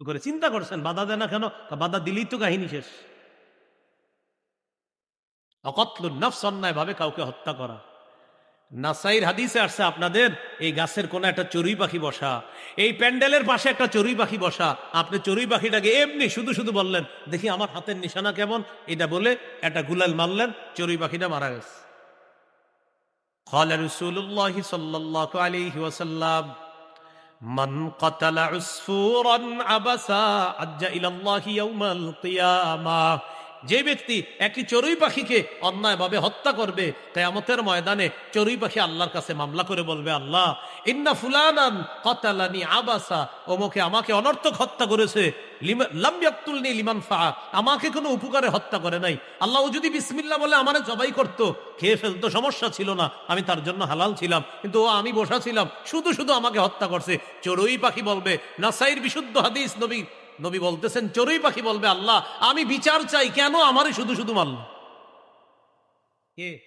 করে চিন্তা করছেন বাধা দেয় না কেন বাধা দিলেই তো কাহিনী শেষ অকতলুন নফস অন্যায় ভাবে কাউকে হত্যা করা নাসাইর হাদিসে আসছে আপনাদের এই গাছের কোন একটা চড়ুই পাখি বসা এই প্যান্ডেলের পাশে একটা চড়ুই পাখি বসা আপনি চড়ুই পাখিটাকে এমনি শুধু শুধু বললেন দেখি আমার হাতের নিশানা কেমন এটা বলে একটা গুলাল মারলেন চড়ুই পাখিটা মারা গেছে قال رسول الله صلى الله عليه وسلم من قتل عصفورا عبسا عج الى الله يوم القيامه যে ব্যক্তি একটি চড়ুই পাখিকে অন্যায়ভাবে হত্যা করবে কেয়ামতের ময়দানে চড়ুই পাখি আল্লাহর কাছে মামলা করে বলবে আল্লাহ ইন্না ফুলানান কতালানি আবাসা ওমকে আমাকে অনর্থক হত্যা করেছে আমাকে কোনো উপকারে হত্যা করে নাই। আল্লাহ যদি বিসমিল্লা বলে আমারে জবাই করতো, খেয়ে ফেলতো, সমস্যা ছিল না। আমি তার জন্য হালাল ছিলাম, কিন্তু ও আমি বসা ছিলাম। শুধু শুধু আমাকে হত্যা করছে। চড়ুই পাখি বলবে, নাসাইর বিশুদ্ধ হাদিস নবী নবী বলতেছেন, চড়ুই পাখি বলবে, আল্লাহ, আমি বিচার চাই, কেন আমারই শুধু শুধু মারল? কে?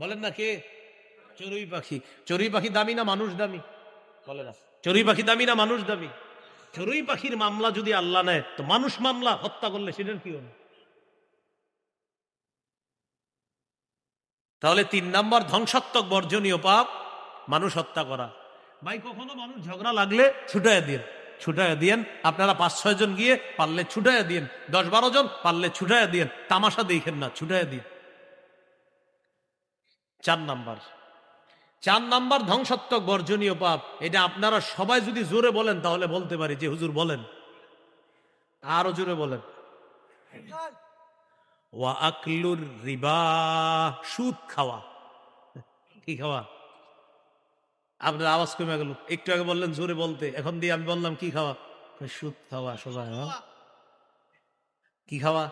বলেন না কে? চড়ুই পাখি। চড়ুই পাখি দামি না মানুষ দামি? বলে না। চড়ুই পাখি দামি না মানুষ দামি? চড়ুই পাখির মামলা যদি আল্লাহ নেয়, তো মানুষ মামলা, হত্যা করলে সেটার কি হবে? তাহলে তিন নম্বর ধ্বংসাত্মক বর্জনীয় পাপ, মানুষ হত্যা করা। ভাই, কখনো মানুষ ঝগড়া লাগলে ছুটাইয়া দিন ছুটাইয়া দিয়েন। আপনারা পাঁচ, ছয় জন গিয়ে পারলে ছুটাইয়া দিন দশ, বারো জন পারলে ছুটাইয়া দিয়েন। তামাশা দেখেন না, ছুটাইয়া দিন চার নাম্বার। চার নাম্বার ধ্বংসাত্মক বর্জনীয় পাপ। এটা আপনারা সবাই যদি জোরে বলেন তাহলে বলতে পারি যে হুজুর বলেন। আরও জোরে বলেন। ওয়া আকলুর রিবা সুদ খাওয়া। কি খাওয়া? আপনার আওয়াজ কমে গেল। একটু আগে বললেন জোরে বলতে। এখন দিয়ে আমি বললাম কি খাওয়া? সুদ খাওয়া সোজা হ্যাঁ? কি খাওয়া।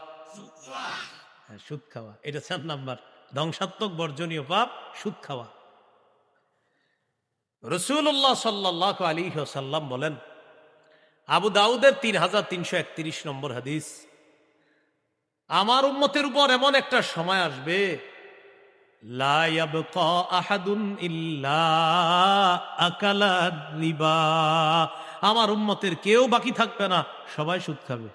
হ্যাঁ, সুদ খাওয়া। এটা চার নাম্বার। ধ্বংসাত্মক বর্জনীয় পাপ সুদ খাওয়া। রসুল্লাহ সাল্লাহ আলী সাল্লাম বলেন, আবু দাউদের তিন হাজার তিনশো একত্রিশ নম্বর হাদিস, আমার উম্মতের উপর এমন একটা সময় আসবে আমার উম্মতের কেউ বাকি থাকবে না, সবাই সুদ খাবে।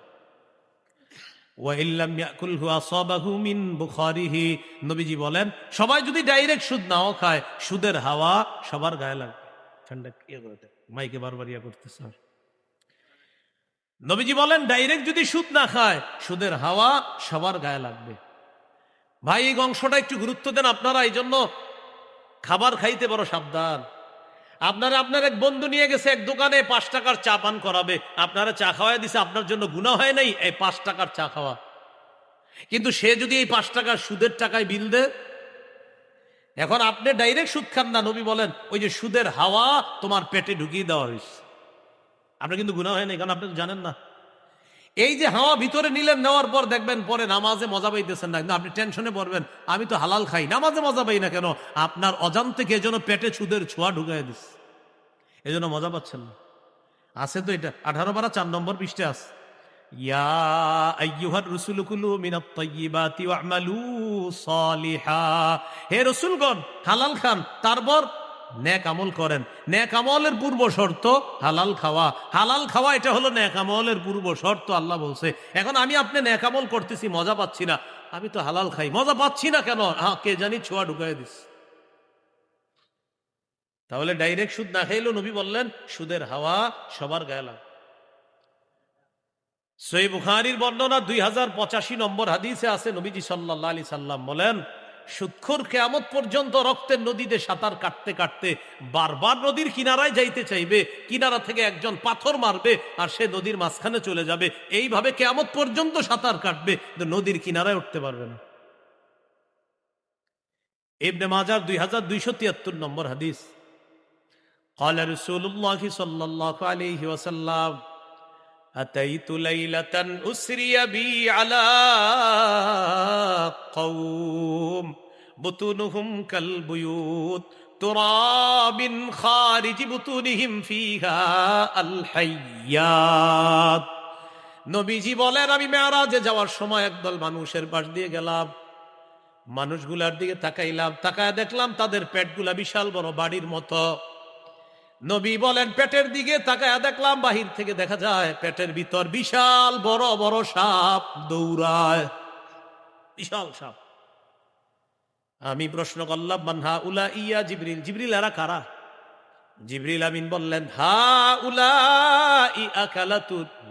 নবীজি বলেন, সবাই যদি ডাইরেক্ট সুদ নাও খায়, সুদের হাওয়া সবার গায়ে লাগবে। ঠান্ডা ইয়ে করে মাইকে বারবার ইয়া করতেছে। আর। নবীজি বলেন, ডাইরেক্ট যদি সুদ না খায়, সুদের হাওয়া সবার গায়ে লাগবে। ভাই, এই অংশটা একটু গুরুত্ব দেন আপনারা এই জন্য খাবার খাইতে বড় সাবধান। আপনারা, আপনার এক বন্ধু নিয়ে গেছে এক দোকানে, পাঁচ টাকার চা পান করাবে। আপনারা চা খাওয়াই দিছে, আপনার জন্য গুণা হয় নাই, এই পাঁচ টাকার চা খাওয়া। কিন্তু সে যদি এই পাঁচ টাকার সুদের টাকায় বিল দেয়, এখন আপনি ডাইরেক্ট সুদ খান না, নবী বলেন, ওই যে সুদের হাওয়া তোমার পেটে ঢুকিয়ে দেওয়া হয়েছে। আপনার কিন্তু গুণা হয় নাই, কারণ আপনি জানেন না। এই যে হাওয়া ভিতরে নিলেন, নেওয়ার পর দেখবেন পরে নামাজে মজা পাইতেছেন না। কিন্তু আপনি টেনশনে পড়বেন, আমি তো হালাল খাই। নামাজে মজা পাই না কেন? আপনার অজান্তে কে যেন পেটে সুদের ছোঁয়া ঢুকাই দিস এই জন্য মজা পাচ্ছেন না। আছে তো এটা। আঠারো বারা চার নম্বর পৃষ্ঠে সালিহা। হে রসুলগণ, হালাল খান, তারপর ন্যাক আমল করেন। ন্যাক আমলের পূর্ব শর্ত, হালাল খাওয়া। হালাল খাওয়া, এটা হলো ন্যাক আমলের পূর্ব শর্ত, আল্লাহ বলছে। এখন আমি আপনি ন্যাক আমল করতেছি, মজা পাচ্ছি না। আমি তো হালাল খাই, মজা পাচ্ছি না কেন? কে জানি ছোঁয়া ঢুকাই দিস। তাহলে ডাইরেক্ট সুদ না খাইলো নবী বললেন, সুদের হাওয়া সবার গায়ে লাগ। সই বুখারির বর্ণনা দুই হাজার পঁচাশি নম্বর হাদিসে আছে, নবীজি সাল্লাহ আলি সাল্লাম বলেন সুৎখর কেয়ামত পর্যন্ত রক্তের নদীতে সাঁতার কাটতে কাটতে বারবার নদীর কিনারায় যাইতে চাইবে কিনারা থেকে একজন পাথর মারবে আর সে নদীর মাঝখানে চলে যাবে এইভাবে কেয়ামত পর্যন্ত সাঁতার কাটবে কিন্তু নদীর কিনারায় উঠতে পারবে না ইবনে মাজার দুই হাজার দুইশো তিয়াত্তর নম্বর হাদিস قال رسول الله صلى الله عليه وسلم أتيت ليلة أسري بي على قوم بطونهم كالبيوت تراب خارج بطونهم فيها الحيات নবীজি বলেন আমি মেয়ারাজে যাওয়ার সময় একদল মানুষের পাশ দিয়ে গেলাম মানুষগুলার দিকে তাকাইলাম তাকায় দেখলাম তাদের পেটগুলা বিশাল বড় বাড়ির মতো নবী বলেন, পেটের দিকে তাকায় দেখলাম, বাহির থেকে দেখা যায় পেটের ভিতর বিশাল বড় বড় সাপ দৌড়ায়। বিশাল সাপ। আমি প্রশ্ন করলাম, মানহা উলা ইয়া জিবরিল জিবরিল এরা কারা? জিবরিল আমিন বললেন, হা উলা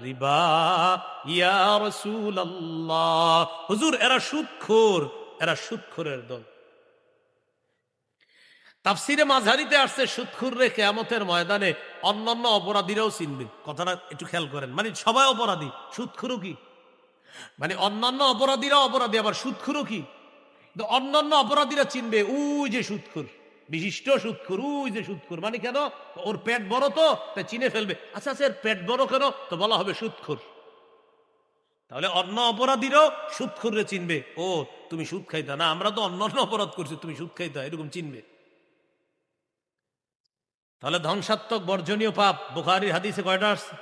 রিবা, ইয়া রাসূলুল্লাহ। হুজুর, এরা সুদখোর এরা সুদখোরের দল। তাফসিরে মাঝারিতে আসছে, সুৎখুর রে কেয়ামতের ময়দানে অন্যান্য অপরাধীরাও চিনবে। কথাটা একটু খেয়াল করেন। মানে সবাই অপরাধী, সুৎখুরও কি? মানে অন্যান্য অপরাধীরা অপরাধী, আবার সুৎখুরও কি? অন্যান্য অপরাধীরা চিনবে, উই যে সুৎখুর, বিশিষ্ট সুৎখুর, উই যে সুৎখুর। মানে কেন? ওর পেট বড় তো, তাই চিনে ফেলবে। আচ্ছা আচ্ছা এর পেট বড় কেন? তো বলা হবে সুৎখুর। তাহলে অন্য অপরাধীরাও সুদ খুররে চিনবে, ও, তুমি সুদ খাইতা। না, আমরা তো অন্য অন্য অপরাধ করছি, তুমি সুদ খাইতা, এরকম চিনবে। তাহলে ধ্বংসাত্মক বর্জনীয় পাপ। বুখারির হাদিসে কয়টা আসছে?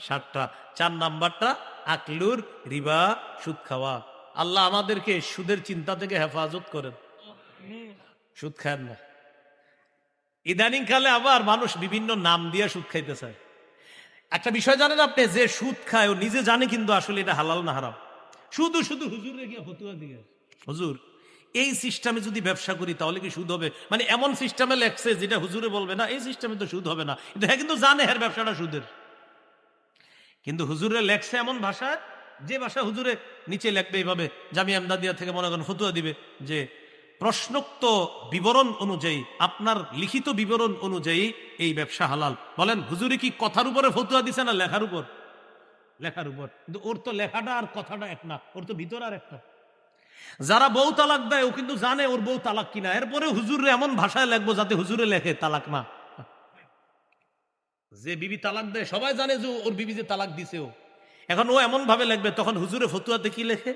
সাতটা। চার নাম্বারটা, আকলুর, রিবা, সুদ খাওয়া। আল্লাহ আমাদেরকে সুদের চিন্তা থেকে হেফাজত করেন। সুদ খায় না। ইদানিং কালে আবার মানুষ বিভিন্ন নাম দিয়ে সুদ খাইতে চায়। একটা বিষয় জানেন আপনি, যে সুদ খায়, ও নিজে জানে কিন্তু আসলে এটা হালাল না হারাম। শুধু শুধু হুজুর রেখে ফতুয়া দিয়ে হুজুর এই সিস্টেমে যদি ব্যবসা করি, তাহলে কি সুদ হবে? মানে এমন সিস্টেমে লেখছে যেটা হুজুরে বলবে, না, এই সিস্টেমে তো সুদ হবে না। হ্যাঁ কিন্তু জানে হ্যাঁ ব্যবসাটা সুদের। কিন্তু হুজুরে লেখছে এমন ভাষায় যে ভাষা হুজুরে নিচে লেখবে এইভাবে জামি আমদাদিয়া থেকে মনে করেন ফতুয়া দিবে, যে প্রশ্নোক্ত বিবরণ অনুযায়ী, আপনার লিখিত বিবরণ অনুযায়ী এই ব্যবসা হালাল। বলেন, হুজুরে কি কথার উপরে ফতুয়া দিছে না লেখার উপর? লেখার উপর। কিন্তু ওর তো লেখাটা আর কথাটা এক না, ওর তো ভিতর আর একটা। যারা বউ তালাক দেয়, ও কিন্তু জানে ওর বউ তালাক কিনা। এরপরে হুজুরে এমন ভাষায় লেখবো যাতে হুজুরে লেখে, তালাক না। যে বিবি তালাক দেয়, সবাই জানে যে ওর বিবি যে তালাক দিছে ও। এখন ও এমন ভাবে লেখবে, তখন হুজুরে ফতুয়াতে কি লেখে?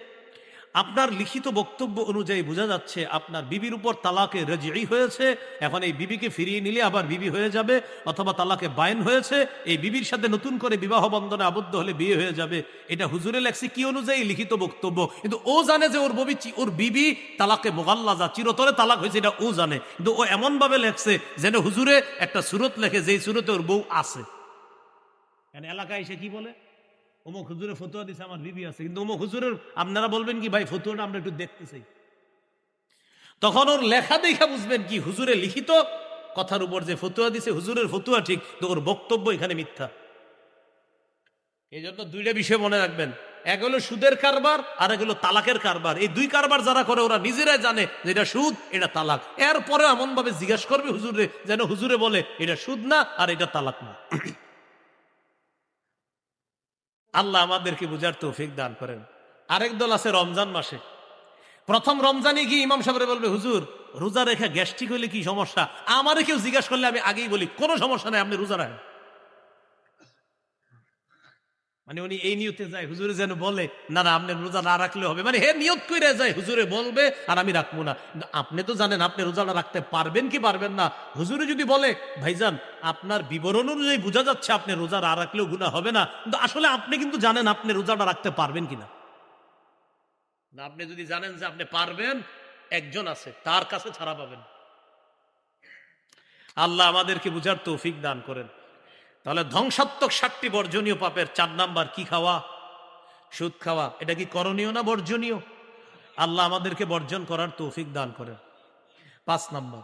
আপনার লিখিত বক্তব্য অনুযায়ী বোঝা যাচ্ছে আপনার বিবির উপর তালাকে রেজি হয়েছে। এখন এই বিবিকে ফিরিয়ে নিলে আবার বিবি হয়ে যাবে অথবা তালাকে বায়ন হয়েছে। এই বিবির সাথে নতুন করে বিবাহ বন্ধনে আবদ্ধ হলে বিয়ে হয়ে যাবে। এটা হুজুরে লেখছে কি অনুযায়ী লিখিত বক্তব্য? কিন্তু ও জানে যে ওর ববি ওর বিবি তালাকে মোগাল্লা যা চিরতরে তালাক হয়েছে, এটা ও জানে। কিন্তু ও এমন ভাবে লেখছে যেন হুজুরে একটা সুরত লেখে, যেই সুরতে ওর বউ আছে। এলাকায় এসে কি বলে? অমুক হুজুরে ফতুয়া দিছে, আমার বিবি আছে। কিন্তু অমুক হুজুরের, আপনারা বলবেন কি, ভাই, ফতুয়াটা আমরা একটু দেখতে চাই তখন ওর লেখা দেখা বুঝবেন কি, হুজুরে লিখিত কথার উপর যে ফতুয়া দিছে, হুজুরের ফতুয়া ঠিক তো ওর বক্তব্য এখানে মিথ্যা। এই জন্য দুইটা বিষয় মনে রাখবেন। এক হলো সুদের কারবার আর এক হলো তালাকের কারবার। এই দুই কারবার যারা করে, ওরা নিজেরাই জানে যে এটা সুদ, এটা তালাক। এরপরে এমন ভাবে জিজ্ঞাসা করবে হুজুরে, যেন হুজুরে বলে, এটা সুদ না, আর এটা তালাক না। আল্লাহ আমাদেরকে বুঝার তৌফিক দান করেন। আরেক দল আছে রমজান মাসে। প্রথম রমজানে গিয়ে ইমাম সাহেব বলবে, হুজুর, রোজা রেখা গ্যাস্ট্রিক হলে কি সমস্যা? আমারে কেউ জিজ্ঞাসা করলে আমি আগেই বলি, কোনো সমস্যা নাই, আপনি রোজা রাখেন। মানে উনি এই নিয়তে যায়, হুজুরে যেন বলে, না না, আপনি রোজা না রাখলে হবে। মানে হে নিয়ত করে যায়, হুজুরে বলবে, আর আমি রাখব না। আপনি তো জানেন, আপনি রোজাটা রাখতে পারবেন কি পারবেন না। হুজুরে যদি বলে, ভাইজান, আপনার বিবরণ অনুযায়ী বোঝা যাচ্ছে আপনি রোজা না রাখলেও গুণা হবে না, কিন্তু আসলে আপনি কিন্তু জানেন আপনি রোজাটা রাখতে পারবেন কিনা? না, আপনি যদি জানেন যে আপনি পারবেন, একজন আছে, তার কাছে ছাড়া পাবেন। আল্লাহ আমাদেরকে বুঝার তৌফিক দান করেন। তাহলে ধ্বংসাত্মক ষাটটি বর্জনীয় পাপের চার নাম্বার কি খাওয়া? সুদ খাওয়া। এটা কি করণীয় না বর্জনীয়? আল্লাহ আমাদেরকে বর্জন করার তৌফিক দান করেন। পাঁচ নাম্বার।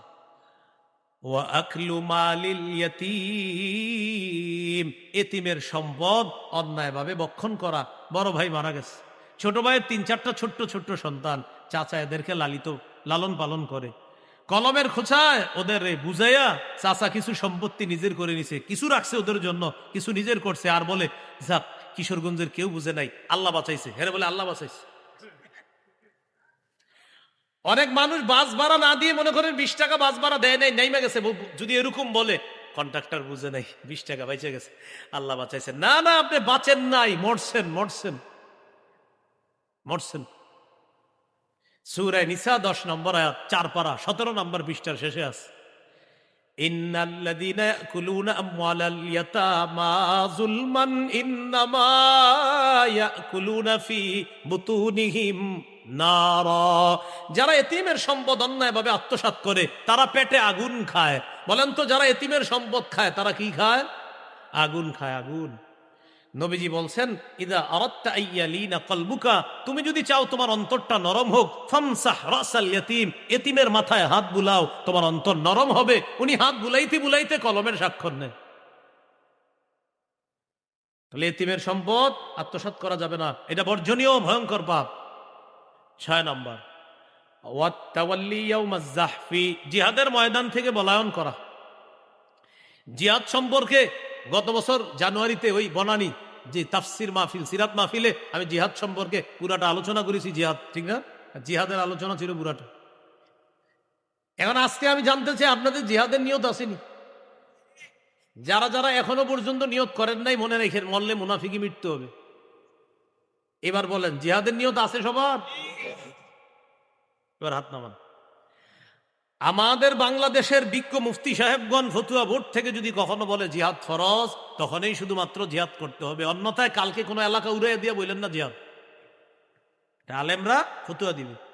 এতিমের সম্পদ অন্যায়ভাবে বক্ষণ করা। বড় ভাই মারা গেছে। ছোট ভাইয়ের তিন চারটা ছোট্ট ছোট্ট সন্তান। চাচা এদেরকে লালিত, লালন পালন করে। কলমের খোঁচায় ওদের বুঝাইয়া চাচা কিছু সম্পত্তি নিজের করে নিছে, কিছু রাখছে ওদের জন্য, কিছু নিজের করছে, আর বলে, যাক, কিশোরগঞ্জের কেউ বুঝে নাই, আল্লাহ বাঁচাইছে। হেরে বলে, আল্লাহ বাঁচাইছে। অনেক মানুষ বাস ভাড়া না দিয়ে মনে করেন বিশ টাকা বাস ভাড়া দেয় নাই, নাইমা গেছে যদি এরকম বলে, কন্ট্রাক্টর বুঝে নাই, বিশ টাকা বেঁচে গেছে, আল্লাহ বাঁচাইছে। না না, আপনি বাঁচেন নাই, মরছেন মরছেন মরছেন। সুরায় নিসা দশ নম্বর আয়াত চার পারা সতেরো নম্বর পৃষ্ঠার শেষে আছে। ইন্নাল্লাযীনা ইয়াকুলুনা আমওয়ালাল ইয়াতামা যুলমান, ইন্নামা ইয়াকুলুনা ফি বুতুনিহিম নারা। যারা এতিমের সম্পদ অন্যায়ভাবে আত্মসাৎ করে, তারা পেটে আগুন খায়। বলেন তো, যারা এতিমের সম্পদ খায়, তারা কি খায়? আগুন খায়, আগুন। নবীজি বলছেন, ইদা আরাত্তা আইয়ালিনা কলবুকা, তুমি যদি চাও তোমার অন্তরটা নরম হোক, ফামসাহ রাসাল ইয়াতিম, এতিমের মাথায় হাত বুলাও, তোমার অন্তর নরম হবে। উনি হাত বুলাইতে বুলাইতে কলমের স্বাক্ষর নেন তাহলে এতিমের সম্পদ আত্মসাৎ করা যাবে না। এটা বর্জনীয়, ভয়ঙ্কর পাপ। ছয় নম্বর জিহাদের ময়দান থেকে বলায়ন করা। জিহাদ সম্পর্কে গত বছর জানুয়ারিতে ওই বনানি যে তাফসির মাহফিল, সিরাত মাহফিলে আমি জিহাদ সম্পর্কে পুরাটা আলোচনা করেছি। জিহাদ, ঠিক না? জিহাদের আলোচনা ছিল পুরাটা। এখন আজকে আমি জানতে চাই, আপনাদের জিহাদের নিয়ত আসেনি? যারা যারা এখনও পর্যন্ত নিয়ত করেন নাই, মনে রেখে মরলে মুনাফিকি মৃত্যু হবে। এবার বলেন, জিহাদের নিয়ত আছে সবার? এবার হাত নামান। আমাদের বাংলাদেশের বিজ্ঞ মুফতি সাহেবগণ ফতুয়া বোর্ড থেকে যদি কখনো বলে জিহাদ ফরজ, তখনই শুধুমাত্র জিহাদ করতে হবে। অন্যথায় কালকে কোনো এলাকা উড়াইয়া দিয়ে বললেন না জিহাদ। আলেমরা ফতুয়া দিবে।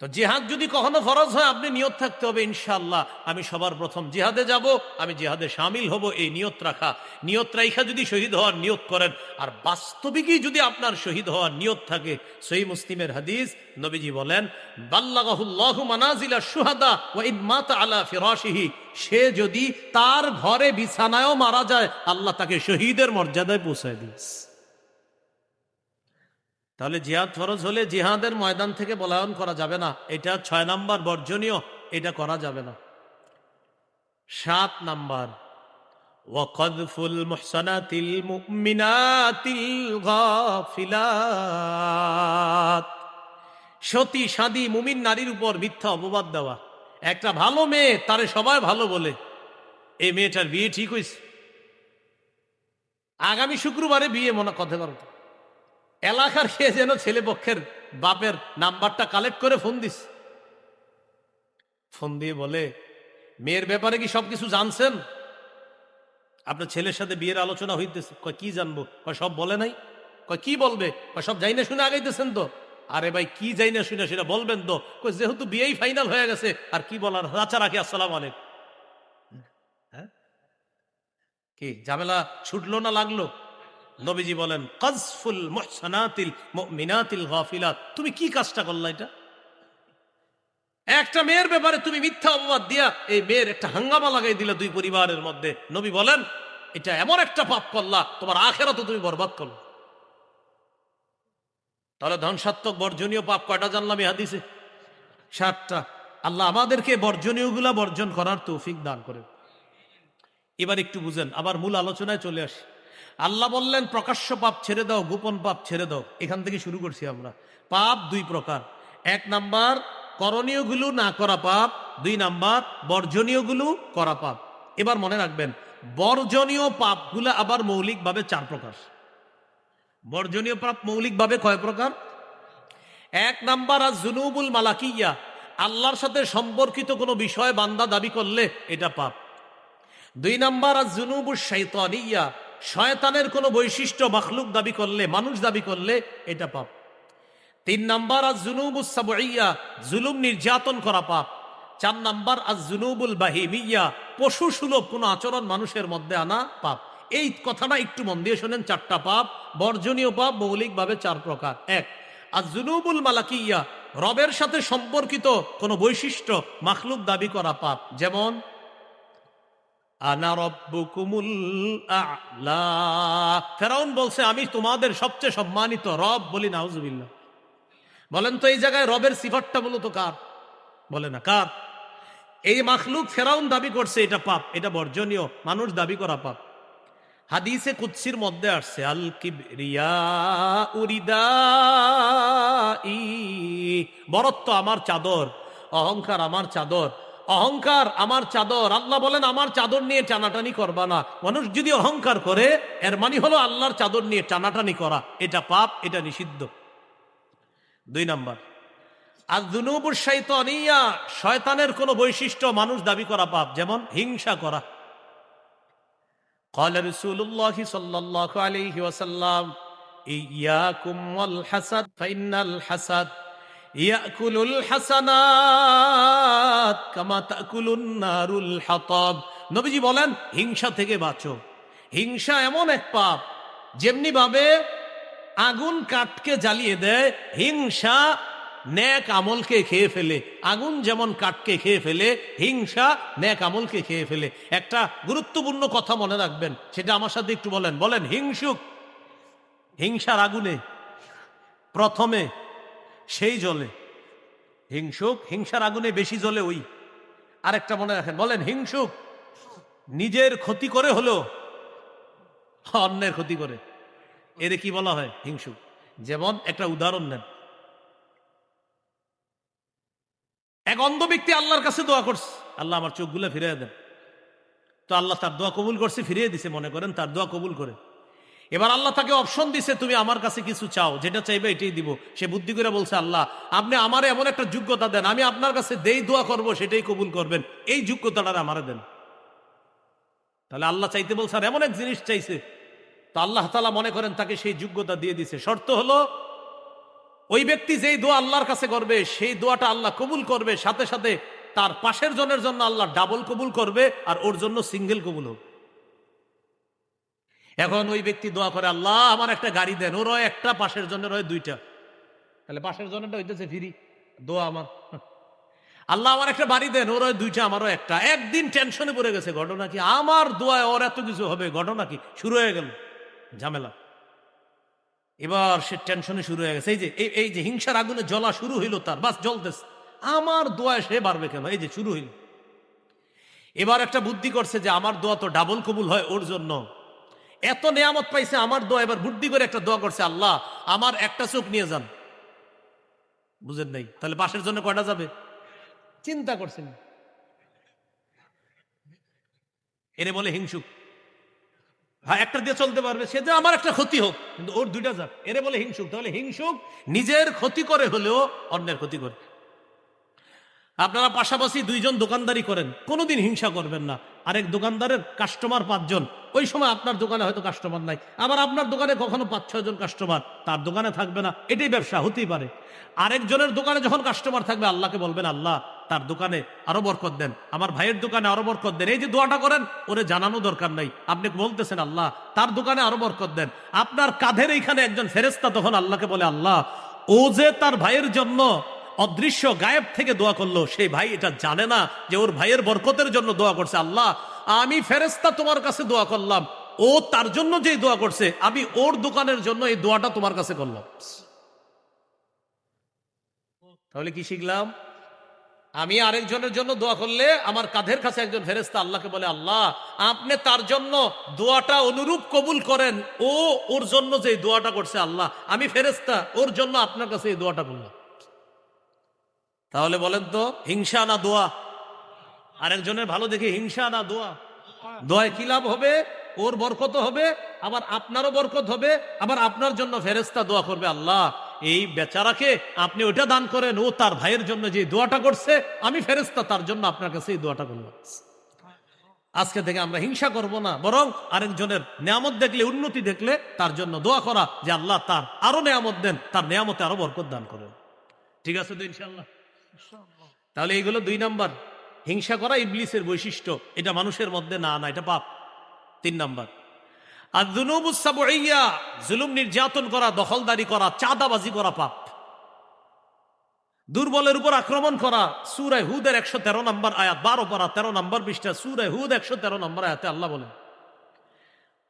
তো জিহাদ যদি কখনো ফরজ হয়, আপনি নিয়ত থাকতে হবে ইনশাল্লাহ আমি সবার প্রথম জিহাদে যাব, আমি জিহাদে সামিল হব, এই নিয়ত রাখা। নিয়ত রাইখা যদি শহীদ হওয়ার নিয়ত করেন, আর বাস্তবিকই যদি আপনার শহীদ হওয়ার নিয়ত থাকে, সহি মুসলিমের হাদিস, নবীজি বলেন, বাল্লাগাহুল্লাহু মানাজিলা সুহাদা মাতা আলা ফিরাশিহি। সে যদি তার ঘরে বিছানায়ও মারা যায়, আল্লাহ তাকে শহীদের মর্যাদায় পৌঁছায় দিস তাহলে জিহাদ ফরজ হলে জিহাদের ময়দান থেকে বলায়ন করা যাবে না। এটা ছয় নাম্বার বর্জনীয়, এটা করা যাবে না। সাত নাম্বার ওয়াকদফুল মুহসানাতিল মুমিনাতিল গাফিলাত। সতী, সাদী, মুমিন নারীর উপর মিথ্যা অপবাদ দেওয়া। একটা ভালো মেয়ে, তারে সবাই ভালো বলে। এই মেয়েটার বিয়ে ঠিক হয়েছে। আগামী শুক্রবারে বিয়ে মনে কথা পারত এলাকার খেয়ে যেন ছেলে পক্ষের বাপের নাম্বারটা কালেক্ট করে ফোন দিস। ফোন দিয়ে বলে মেয়ের ব্যাপারে কি সবকিছু জানছেন? আপনার ছেলের সাথে বিয়ের আলোচনা হইতেছে। কয় কি জানব? কয় সব বলে নাই? কয় কি বলবে? কয় সব যাই না শুনে আগাইতেছেন তো? আরে ভাই কি যাই না শুনে সেটা বলবেন তো? কয় যেহেতু বিয়েই ফাইনাল হয়ে গেছে আর কি বলার? আচ্ছা রাখি আসসালাম আলাইকুম। হ্যাঁ? কি ঝামেলা ছুটলো না লাগল? নবীজি বলেন কজফুল মুহসানাতিল মুমিনাতিল গাফিলাত। তুমি কি কাজটা করলা এটা? একটা মেয়ের ব্যাপারে তুমি মিথ্যা অপবাদ দিয়া এই মেয়ের একটা হাঙ্গামা লাগাই দিলে দুই পরিবারের মধ্যে। নবী বলেন, এটা এমন একটা পাপ করলা, তোমার আখেরা তো তুমি বরবাদ করল। তাহলে ধ্বংসাত্মক বর্জনীয় পাপ কয়টা জানলাম হাদিসে? সাতটা। আল্লাহ আমাদেরকে বর্জনীয়গুলা বর্জন করার তৌফিক দান করে এবার একটু বুঝেন, আবার মূল আলোচনায় চলে আসি। আল্লাহ বললেন, প্রকাশ্য পাপ ছেড়ে দাও, গোপন পাপ ছেড়ে দাও। এখান থেকে শুরু করছি আমরা। পাপ দুই প্রকার। এক নাম্বার, করণীয়গুলো না করা পাপ। দুই নাম্বার, বর্জনীয়গুলো করা পাপ। এবার মনে রাখবেন, বর্জনীয় পাপগুলো আবার মৌলিকভাবে চার প্রকার। বর্জনীয় পাপ মৌলিকভাবে কয় প্রকার? এক নাম্বার আর জুনুবুল মালাকিয়া। আল্লাহর সাথে সম্পর্কিত কোনো বিষয় বান্দা দাবি করলে এটা পাপ। দুই নাম্বার আর জুনুবুল শৈতানিয়া শয়তানের কোনো বৈশিষ্ট্য মাখলুক দাবি করলে, মানুষ দাবি করলে এটা পাপ। তিন নাম্বার আজ জুনুবুস সাবইয়া জুলুম নির্যাতন করা পাপ। চার নাম্বার আজ জুনুবুল বাহিমিয়া, পশু সুলভ কোনো আচরণ মানুষের মধ্যে আনা পাপ। এই কথাটা একটু মন দিয়ে শোনেন, চারটা পাপ, বর্জনীয় পাপ, মৌলিকভাবে চার প্রকার। এক আর জুনুবুল মালাকিয়া, রবের সাথে সম্পর্কিত কোনো বৈশিষ্ট্য মাখলুক দাবি করা পাপ। যেমন ফেরাউন বলছে, আমি তোমাদের সবচেয়ে সম্মানিত রব বলি, নাউজুবিল্লাহ। বলেন তো, এই জায়গায় রবের সিফাতটা মূলত কার? বলে না, কার? এই মাখলুক ফেরাউন দাবি করছে, এটা পাপ, এটা বর্জনীয়, মানুষ দাবি করা পাপ। হাদিসে কুৎসির মধ্যে আসছে, আল কিবরিয়া উরিদা বরত্ব আমার চাদর, অহংকার আমার চাদর অহংকার আমার চাদর আল্লাহ বলেন আমার চাদর নিয়ে টানাটানি করবা না মানুষ যদি অহংকার করে এর মানে হলো আল্লাহর চাদর নিয়ে টানাটানি করা এটা পাপ এটা নিষিদ্ধ দুই নাম্বার আর দুনুবুর শৈতানিয়া শয়তানের কোনো বৈশিষ্ট্য মানুষ দাবি করা পাপ যেমন হিংসা করা قال رسول الله صلى الله عليه وسلم إياكم والحسد فإن الحسد ইয়াকুলুল হাসানাত কামা তাকুলুন নারুল হাতাব। নবীজি বলেন, হিংসা থেকে বাঁচো। হিংসা এমন এক পাপ যেমনি ভাবে আগুন কাঠকে জ্বালিয়ে দেয়, হিংসা ন্যাক আমলকে খেয়ে ফেলে। আগুন যেমন কাঠকে খেয়ে ফেলে, হিংসা ন্যাক আমলকে খেয়ে ফেলে। একটা গুরুত্বপূর্ণ কথা মনে রাখবেন, সেটা আমার সাথে একটু বলেন। বলেন, হিংসুক, হিংসার আগুনে প্রথমে সেই জলে। হিংসুক, হিংসার আগুনে বেশি জ্বলে ওই। আরেকটা মনে রাখেন, বলেন, হিংসুক, নিজের ক্ষতি করে হলো, অন্যের ক্ষতি করে। এর কি বলা হয়, হিংসুক? যেমন একটা উদাহরণ নেন এক অন্ধ ব্যক্তি আল্লাহর কাছে দোয়া করছে, আল্লাহ আমার চোখগুলো ফিরিয়ে দেন। তো আল্লাহ তার দোয়া কবুল করছে, ফিরিয়ে দিছে, মনে করেন তার দোয়া কবুল করে। এবার আল্লাহ তাকে অপশন দিছে, তুমি আমার কাছে কিছু চাও, যেটা চাইবে এটাই দিব। সে বুদ্ধি করে বলছে, আল্লাহ, আপনি আমার এমন একটা যোগ্যতা দেন, আমি আপনার কাছে দেই দোয়া করব সেটাই কবুল করবেন, এই যোগ্যতাটা আমারে দেন। তাহলে আল্লাহ চাইতে বলছে, আর এমন এক জিনিস চাইছে। তো আল্লাহ তালা মনে করেন, তাকে সেই যোগ্যতা দিয়ে দিছে। শর্ত হলো, ওই ব্যক্তি যেই দোয়া আল্লাহর কাছে করবে, সেই দোয়াটা আল্লাহ কবুল করবে, সাথে সাথে তার পাশের জনের জন্য আল্লাহ ডাবল কবুল করবে, আর ওর জন্য সিঙ্গেল কবুল হোক এখন ওই ব্যক্তি দোয়া করে, আল্লাহ, আমার একটা গাড়ি দেন। ওর একটা, পাশের জন্য রয় দুইটা। তাহলে পাশের জনেরটা হইতেছে ফিরি, দোয়া আমার। আল্লাহ, আমার একটা বাড়ি দেন ওর দুইটা, আমারও একটা। একদিন টেনশনে পড়ে গেছে, ঘটনা কি? আমার দোয়ায় ওর এত কিছু হবে, ঘটনা কি? শুরু হয়ে গেল, ঝামেলা। এবার সে টেনশনে শুরু হয়ে গেছে। এই যে, এই- এই যে হিংসার আগুনে জ্বলা শুরু হইল তার, বাস জ্বলতেছে। আমার দোয়ায় সে বাড়বে কেন? এই যে শুরু হইল। এবার একটা বুদ্ধি করছে যে, আমার দোয়া তো ডাবল কবুল হয় ওর জন্য। এত নেয়ামত পাইছে, আমার দোয়া এবার বুদ্ধি করে একটা দোয়া করছে, আল্লাহ, আমার একটা চোখ নিয়ে যান। বুঝেন নাই? তাহলে পাশের জন্য কয়টা যাবে? চিন্তা করছেন। এরে বলে হিংসুক। হ্যাঁ একটা দিয়ে চলতে পারবে, সে যে আমার একটা ক্ষতি হোক, কিন্তু ওর দুইটা যাক। এরে বলে হিংসুক, তাহলে হিংসুক নিজের ক্ষতি করে হলেও অন্যের ক্ষতি করে। আপনারা পাশাপাশি দুইজন দোকানদারি করেন, কোনোদিন হিংসা করবেন না। আরেক দোকানদারের কাস্টমার পাঁচজন। ওই সময় আপনার দোকানে হয়তো কাস্টমার নাই। আবার আপনার দোকানে কখনো পাঁচ, ছয় জন কাস্টমার তার দোকানে থাকবে না। এটাই ব্যবসা, হতেই পারে। আরেকজনের দোকানে যখন কাস্টমার থাকবে, আল্লাহকে বলবেন, আল্লাহ, তার দোকানে আরও বরকত দেন। আমার ভাইয়ের দোকানে আরও বরকত দেন। এই যে দোয়াটা করেন, ওরে জানানো দরকার নাই। আপনি বলতেছেন, আল্লাহ, তার দোকানে আরও বরকত দেন। আপনার কাঁধের এইখানে একজন ফেরেস্তা তখন আল্লাহকে বলে, আল্লাহ, ও যে তার ভাইয়ের জন্য অদৃশ্য গায়েব থেকে দোয়া করল সেই ভাই এটা জানে না যে ওর ভাইয়ের বরকতের জন্য দোয়া করছে। আল্লাহ, আমি ফেরেস্তা তোমার কাছে দোয়া করলাম। ও তার জন্য যে দোয়া করছে, আমি ওর দোকানের জন্য এই দোয়াটা তোমার কাছে করলাম। তাহলে কি শিখলাম? আমি আরেকজনের জন্য দোয়া করলে আমার কাঁধের কাছে একজন ফেরেস্তা আল্লাহকে বলে, আল্লাহ, আপনি তার জন্য দোয়াটা অনুরূপ কবুল করেন। ও ওর জন্য যে দোয়াটা করছে, আল্লাহ, আমি ফেরেস্তা ওর জন্য আপনার কাছে এই দোয়াটা করলাম। তাহলে বলেন তো, হিংসা না দোয়া? আরেকজনের ভালো দেখে হিংসা না দোয়া? দোয়ায় কি লাভ হবে? ওর বরকত হবে, আবার আপনারও বরকত হবে, আবার আপনার জন্য ফেরেস্তা দোয়া করবে আল্লাহ। এই বেচারাকে আপনি ওটা দান করেন, ও তার ভাইয়ের জন্য যে দোয়াটা করছে, আমি ফেরেস্তা তার জন্য আপনার কাছে এই দোয়াটা করলাম। আজকে থেকে আমরা হিংসা করব না, বরং আরেকজনের নিয়ামত দেখলে, উন্নতি দেখলে, তার জন্য দোয়া করা যে আল্লাহ তার আরও নিয়ামত দেন, তার নিয়ামতে আরও বরকত দান করেন। ঠিক আছে তো ইনশাল্লাহ তাহলে এইগুলো দুই নাম্বার হিংসা করা ইবলিসের বৈশিষ্ট্য এটা মানুষের মধ্যে না না এটা পাপ তিন নাম্বার আর জুনুবুসাবইয়া জুলুম নির্যাতন করা দখলদারি করা চাঁদাবাজি করা পাপ দুর্বলের উপর আক্রমণ করা সুরায় হুদের একশো তেরো নম্বর আয়াত বারো পারা তেরো নম্বর বিশটা সুরায় হুদ একশো তেরো নম্বর আয়াতে আল্লাহ বলেন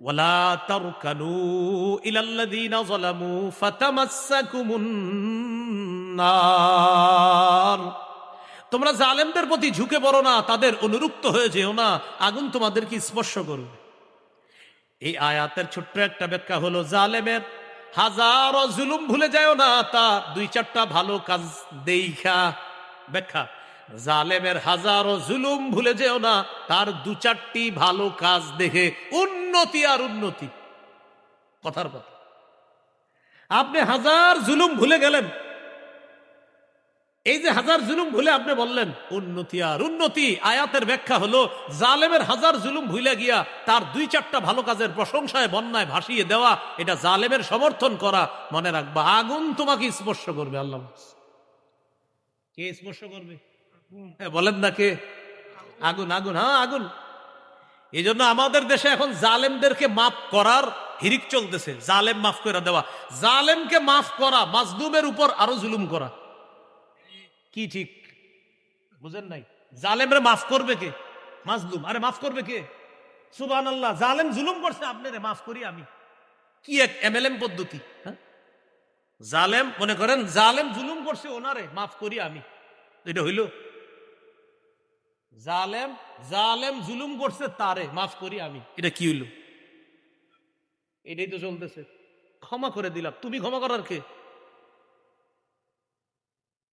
ولا تركنوا إلى الذين ظلموا فتمسكم النار তোমরা জালেমদের প্রতি ঝুঁকে পড়ো না, তাদের অনুরুক্ত হয়ে যেও না, আগুন তোমাদেরকে স্পর্শ করবে। এই আয়াতের ছোট্ট একটা ব্যাখ্যা হলো, জালেমের হাজারো জুলুম ভুলে যায় না, তা দুই চারটা ভালো কাজ দেইখা ব্যাখ্যা। জালেমের হাজারো জুলুম ভুলে যেও না, তার দু চারটি ভালো কাজ দেখে উন্নতি আর উন্নতি। কথার কথা আপনি হাজার জুলুম ভুলে গেলেন এই যে হাজার জুলুম ভুলে আপনি বললেন উন্নতি আর উন্নতি আয়াতের ব্যাখ্যা হলো জালেমের হাজার জুলুম ভুলে গিয়া তার দুই চারটা ভালো কাজের প্রশংসায় বন্যায় ভাসিয়ে দেওয়া এটা জালেমের সমর্থন করা মনে রাখবা আগুন তোমাকে স্পর্শ করবে আল্লাহ কে স্পর্শ করবে? হ্যাঁ, বলেন না কে? আগুন আগুন হ্যাঁ আগুন। এই জন্য আমাদের দেশে এখন জালেমদেরকে মাফ করার হিরিক চলতেছে জালেম মাফ করে দেওয়া। জালেমকে মাফ করা মাজলুমের উপর আরও জুলুম করা। কি ঠিক? বুঝেন নাই? জালেমরে মাফ করবে কে? মাজলুম। আরে মাফ করবে কে? সুবান আল্লাহ জালেম জুলুম করছে, আপনারে মাফ করি আমি। কি এক এমএলএম পদ্ধতি হ্যাঁ? জালেম, মনে করেন জালেম জুলুম করছে, ওনারে মাফ করি আমি। এটা হইল, জালেম জালেম জুলুম করছে, তারে মাফ করি আমি। এটা কি হইল? এটাই তো চলতেছে। ক্ষমা করে দিলাম। তুমি ক্ষমা করার কে?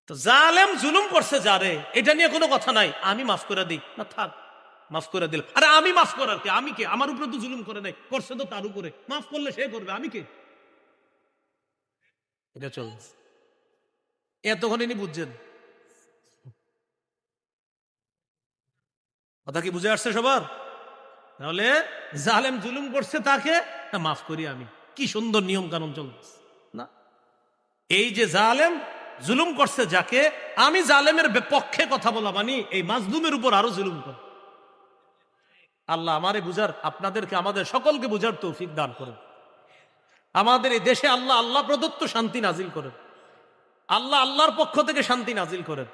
তো জালেম জুলুম করছে যারে, এটা নিয়ে কোনো কথা নাই। আমি মাফ করে দিই। না, থাক, মাফ করে দিলাম। আরে আমি মাফ করার কে? আমি কে? আমার উপরে তো জুলুম করে নাই। করছে তো তার উপরে। মাফ করলে সে করবে। আমি কে? এটা চলছে এতক্ষণ ইনি বুঝছেন। কথা কি বুঝে আসছে সবার? তাহলে জালেম জুলুম করছে তাকে? মাফ করি আমি। কি সুন্দর নিয়ম কানুন চলছে। না, এই যে জালেম জুলুম করছে যাকে, আমি জালেমের পক্ষে কথা বলা মানি, এই মাজলুমের উপর আরও জুলুম কর। আল্লাহ আমারে বুঝার, আপনাদেরকে আমাদের সকলকে বুঝার তৌফিক দান করেন। আমাদের এই দেশে আল্লাহ আল্লাহ প্রদত্ত শান্তি নাজিল করেন। আল্লাহ, আল্লাহর পক্ষ থেকে শান্তি নাজিল করেন।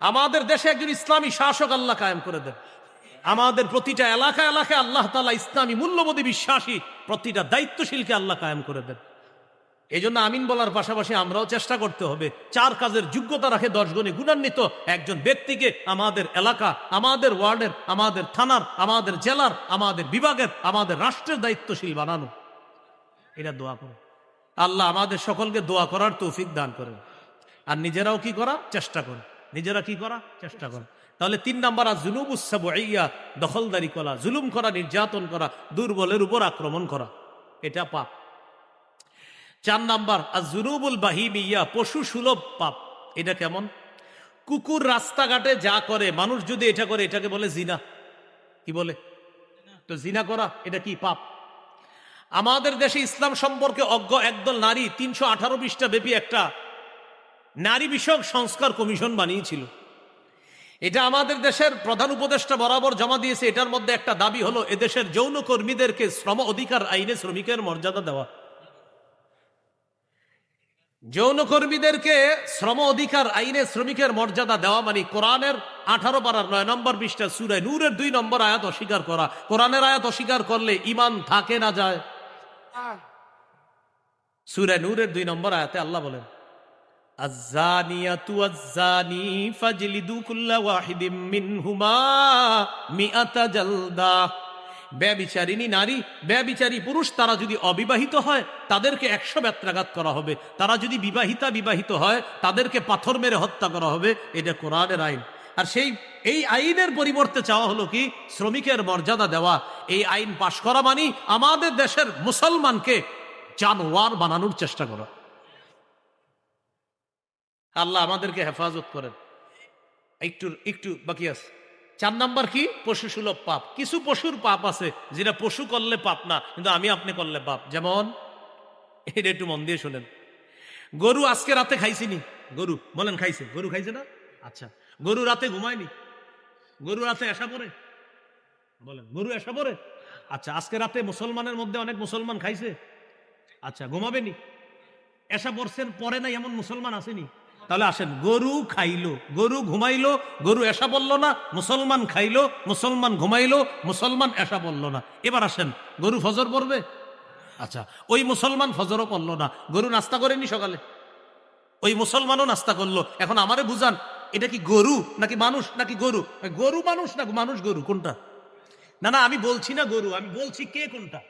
আমাদের দেশে একজন ইসলামী শাসক আল্লাহ কায়েম করে দেন। আমাদের প্রতিটা এলাকা এলাকায় আল্লাহ তালা ইসলামী মূল্যবোধী বিশ্বাসী প্রতিটা দায়িত্বশীলকে আল্লাহ কায়েম করে দেন। এই জন্য আমিন বলার পাশাপাশি আমরাও চেষ্টা করতে হবে। চার কাজের যোগ্যতা রাখে দশ গণে গুণান্বিত একজন ব্যক্তিকে আমাদের এলাকা, আমাদের ওয়ার্ডের, আমাদের থানার, আমাদের জেলার, আমাদের বিভাগের, আমাদের রাষ্ট্রের দায়িত্বশীল বানানো। এটা দোয়া করো। আল্লাহ আমাদের সকলকে দোয়া করার তৌফিক দান করেন। আর নিজেরাও কি করা? চেষ্টা করো নিজেরা কি করা? চেষ্টা করো তাহলে তিন নাম্বার, আর জুলুম উৎসব উৎসাবইয়া দখলদারি করা, জুলুম করা, নির্যাতন করা, দুর্বলের উপর আক্রমণ করা। এটা পাপ। চার নাম্বার আর জুনুবুল বাহিমিয়া, পশু সুলভ পাপ। এটা কেমন? কুকুর রাস্তাঘাটে যা করে, মানুষ যদি এটা করে, এটাকে বলে জিনা। কি বলে? তো জিনা করা, এটা কি পাপ? আমাদের দেশে ইসলাম সম্পর্কে অজ্ঞ একদল নারী তিনশো আঠারো পৃষ্ঠা ব্যাপী একটা নারী বিষয়ক সংস্কার কমিশন বানিয়েছিল। এটা আমাদের দেশের প্রধান উপদেষ্টা বরাবর জমা দিয়েছে। এটার মধ্যে একটা দাবি হলো, এদেশের যৌন কর্মীদেরকে শ্রম অধিকার আইনে শ্রমিকের মর্যাদা দেওয়া। যৌনকর্মীদেরকে শ্রম অধিকার আইনে শ্রমিকের মর্যাদা দেওয়া মানে কোরআনের আঠারো পাড়ার নয় নম্বর বিশটা সুরে নূরের দুই নম্বর আয়াত অস্বীকার করা। কোরআনের আয়াত অস্বীকার করলে ইমান থাকে না যায়। সুরায় নূরের দুই নম্বর আয়াতে আল্লাহ বলেন ফাজলিদু কুল্লা ওয়াহিদিম মিনহুমা ব্যবিচারিণী নারী, ব্যবিচারী পুরুষ, তারা যদি অবিবাহিত হয়, তাদেরকে একশো ব্যত্রাঘাত করা হবে। তারা যদি বিবাহিতা বিবাহিত হয়, তাদেরকে পাথর মেরে হত্যা করা হবে। এটা কোরআনের আইন। আর সেই, এই আইনের পরিবর্তে চাওয়া হলো কি? শ্রমিকের মর্যাদা দেওয়া। এই আইন পাশ করা মানি আমাদের দেশের মুসলমানকে জানোয়ার বানানোর চেষ্টা করা। আল্লাহ আমাদেরকে হেফাজত করেন। একটু একটু বাকি আছে। চার নাম্বার কি? পশু সুলভ পাপ। কিছু পশুর পাপ আছে, যেটা পশু করলে পাপ না, কিন্তু আমি আপনি করলে পাপ। যেমন, এটা একটু মন দিয়ে শোনেন। গরু আজকে রাতে খাইছিনি গরু, বলেন খাইছে। গরু খাইছে না? আচ্ছা গরু রাতে ঘুমায়নি গরু রাতে এসা পরে বলেন, গরু এসা পরে আচ্ছা আজকে রাতে মুসলমানের মধ্যে অনেক মুসলমান খাইছে? আচ্ছা ঘুমাবেনি এসা পড়ছেন পরে নাই এমন মুসলমান আসেনি তাহলে আসেন, গরু খাইলো, গরু ঘুমাইলো, গরু এসা বলল না, মুসলমান খাইলো, মুসলমান ঘুমাইলো, মুসলমান এসা বলল না। এবার আসেন, গরু ফজর পড়বে? আচ্ছা ওই মুসলমান ফজরও পড়ল না, গরু নাস্তা করেনি সকালে? ওই মুসলমানও নাস্তা করল, এখন আমারে বুঝান, এটা কি গরু নাকি মানুষ নাকি গরু? গরু মানুষ না মানুষ গরু, কোনটা? না না, আমি বলছি না গরু, আমি বলছি কে কোনটা?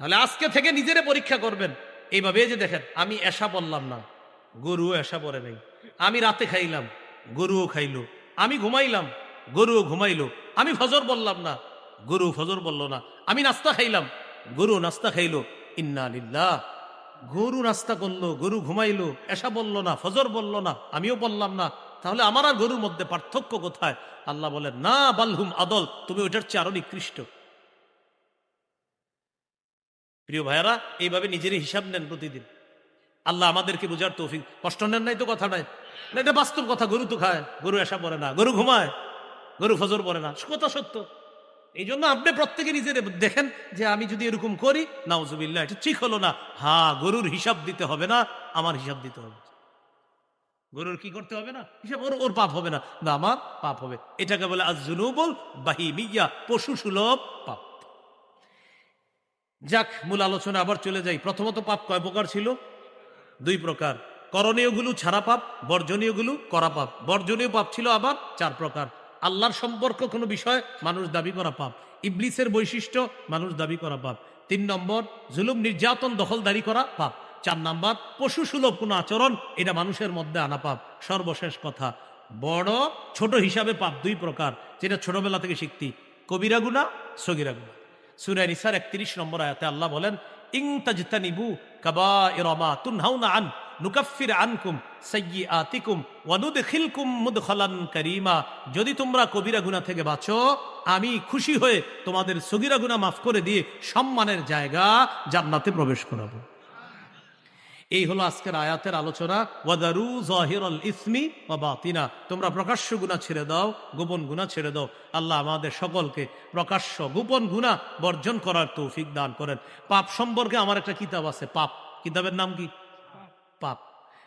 তাহলে আজকে থেকে নিজেরে পরীক্ষা করবেন। এইভাবে যে দেখেন, আমি এসা বললাম না। গরুও এসা পরে নাই। আমি রাতে খাইলাম, গরুও খাইলো। আমি ঘুমাইলাম, গরুও ঘুমাইলো। আমি ফজর বললাম না গরু ফজর বলল না। আমি নাস্তা খাইলাম গরু নাস্তা খাইলো। ইন্না লিল্লাহ। গরু নাস্তা করল, গরু ঘুমাইলো এসা বলল না, ফজর বলল না, আমিও বললাম না। তাহলে আমার আর গরুর মধ্যে পার্থক্য কোথায়? আল্লাহ বলেন, না, বালহুম আদল, তুমি ওইটার চেয়ে আরও নিকৃষ্ট। প্রিয় ভাইয়ারা এইভাবে নিজেরই হিসাব নেন প্রতিদিন। আল্লাহ আমাদেরকে বোঝার তৌফিক। কষ্ট নেন নাই তো কথা নাই। না, এটা বাস্তব কথা গরু তো খায় গরু এসা পড়ে না গরু ঘুমায় গরু ফজর পড়ে না কথা সত্য। এই জন্য আপনি প্রত্যেকে নিজের দেখেন যে আমি যদি এরকম করি নাউজুবিল্লাহ এটা ঠিক হলো না। হ্যাঁ গরুর হিসাব দিতে হবে না আমার হিসাব দিতে হবে। গরুর কি করতে হবে না? হিসাব ওর ওর পাপ হবে না। না আমার পাপ হবে। এটাকে বলে আজুনুবল বাহিমিয়া পশু সুলভ পাপ। যাক, মূল আলোচনা আবার চলে যাই। প্রথমত পাপ কয় প্রকার ছিল? দুই প্রকার। করণীয়গুলো ছাড়া পাপ বর্জনীয়গুলো করা পাপ। বর্জনীয় পাপ ছিল আবার চার প্রকার। আল্লাহর সম্পর্ক কোনো বিষয় মানুষ দাবি করা পাপ। ইবলিসের বৈশিষ্ট্য, মানুষ দাবি করা পাপ। তিন নম্বর, জুলুম, নির্যাতন, দখলদারি করা পাপ। চার নাম্বার পশু সুলভ কোনো আচরণ, এটা মানুষের মধ্যে আনা পাপ। সর্বশেষ কথা, বড়, ছোট হিসাবে পাপ দুই প্রকার, যেটা ছোটবেলা থেকে শিখতি। কবিরা গুণা, সগিরা গুণা। নিসার একত্রিশ নম্বর আয়াতে আল্লাহ বলেন ইংতাজতানিবু কাবা ইরমা তুনহাউনা আন, নুকাফির আনকুম আতিকুম মুদখালান করিমা। যদি তোমরা কবিরা গুনা থেকে বাঁচো, আমি খুশি হয়ে তোমাদের সগিরা গুনা মাফ করে দিয়ে সম্মানের জায়গা জান্নাতে প্রবেশ করাবো। এই হলো আজকের আয়াতের আলোচনা। ওয়াদারু জাহিরুল ইসমি ওয়া বাতিনা। তোমরা প্রকাশ্য গুনাহ ছেড়ে দাও, গোপন গুনাহ ছেড়ে দাও। আল্লাহ আমাদের সকলকে প্রকাশ্য গোপন গুনাহ বর্জন করার তৌফিক দান করেন। পাপ সম্পর্কে আমার একটা কিতাব আছে, পাপ। কিতাবের নাম কি? পাপ।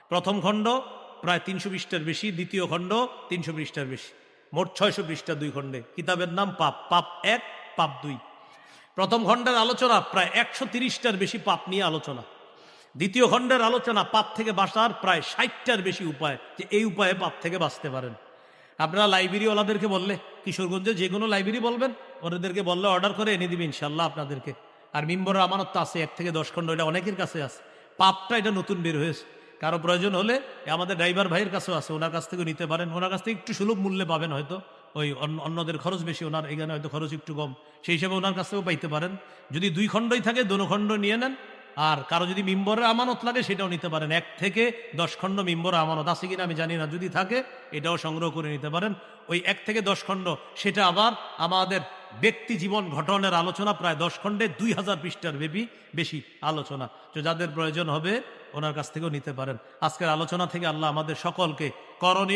প্রথম খণ্ড, প্রায় তিনশো পৃষ্ঠার বেশি। দ্বিতীয় খণ্ড, তিনশো পৃষ্ঠার বেশি। মোট ছয়শো পৃষ্ঠা দুই খণ্ডে। কিতাবের নাম পাপ। পাপ এক, পাপ দুই। প্রথম খণ্ডের আলোচনা, প্রায় একশো তিরিশটার বেশি পাপ নিয়ে আলোচনা। দ্বিতীয় খণ্ডের আলোচনা পাপ থেকে বাঁচার প্রায় ষাটটার বেশি উপায় যে এই উপায়ে পাপ থেকে বাঁচতে পারেন। আপনারা লাইব্রেরিওয়ালাদেরকে বললে, কিশোরগঞ্জে যে কোনো লাইব্রেরি বলবেন ওদেরকে বললে অর্ডার করে এনে দিবে ইনশাল্লাহ আপনাদেরকে। আর মিম্বরের আমানত তো আছে, এক থেকে দশ খণ্ড, এটা অনেকের কাছে আছে। পাপটা এটা নতুন বের হয়েছে। কারও প্রয়োজন হলে আমাদের ড্রাইভার ভাইয়ের কাছেও আছে, ওনার কাছ থেকে নিতে পারেন, ওনার কাছ থেকে একটু সুলভ মূল্যে পাবেন হয়তো। ওই অন্যদের খরচ বেশি, ওনার এখানে হয়তো খরচ একটু কম। সেই হিসাবে ওনার কাছ থেকেও পাইতে পারেন। যদি দুই খণ্ডই থাকে, দোনো খণ্ড নিয়ে নেন আর কারও যদি মিম্বরের আমানত লাগে, সেটাও নিতে পারেন। এক থেকে দশ খণ্ড মিম্বরের আমানত আছে কিনা আমি জানি না। যদি থাকে, এটাও সংগ্রহ করে নিতে পারেন। ওই এক থেকে দশ খণ্ড, সেটা আবার আমাদের ব্যক্তি জীবন ঘটনের আলোচনা, প্রায় দশ খণ্ডে দুই হাজার পৃষ্ঠার বেবি বেশি আলোচনা। তো যাদের প্রয়োজন হবে, ওনার কাছ থেকেও নিতে পারেন। আজকের আলোচনা থেকে আল্লাহ আমাদের সকলকে করণীয়